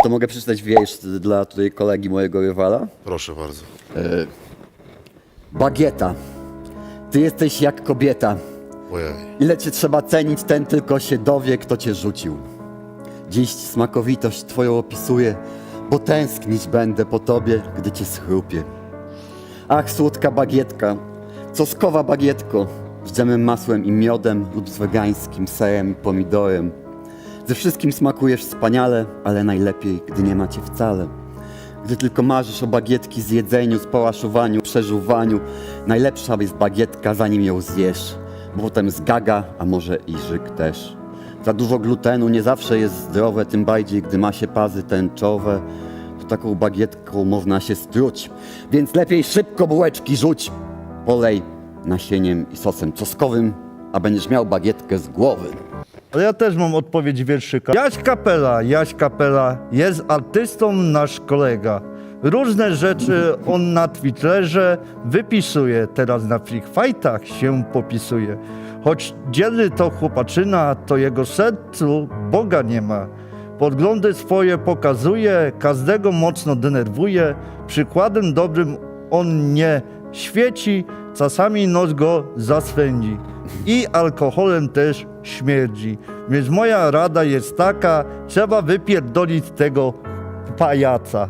To mogę przeczytać wiersz dla tutaj kolegi mojego rywala? Proszę bardzo. Bagieta, ty jesteś jak kobieta. Ojej. Ile cię trzeba cenić, ten tylko się dowie, kto cię rzucił. Dziś smakowitość twoją opisuję, bo tęsknić będę po tobie, gdy cię schrupię. Ach, słodka bagietka, coskowa bagietko, z dżemem, masłem i miodem lub z wegańskim serem i pomidorem. Ze wszystkim smakujesz wspaniale, ale najlepiej, gdy nie macie wcale. Gdy tylko marzysz o bagietki zjedzeniu, spałaszowaniu, przeżuwaniu, najlepsza jest bagietka, zanim ją zjesz, bo potem zgaga, a może i żyk też. Za dużo glutenu nie zawsze jest zdrowe, tym bardziej, gdy ma się pazy tęczowe, to taką bagietką można się struć. Więc lepiej szybko bułeczki rzuć, polej nasieniem i sosem czosnkowym, a będziesz miał bagietkę z głowy. Ale ja też mam odpowiedź wierszyka. Jaś Kapela, Jaś Kapela, jest artystą nasz kolega. Różne rzeczy on na Twitterze wypisuje, teraz na free fightach się popisuje. Choć dzielny to chłopaczyna, to jego sercu Boga nie ma. Podglądy swoje pokazuje, każdego mocno denerwuje. Przykładem dobrym on nie świeci, czasami noc go zaswędzi. I alkoholem też śmierdzi. Więc moja rada jest taka, trzeba wypierdolić tego pajaca.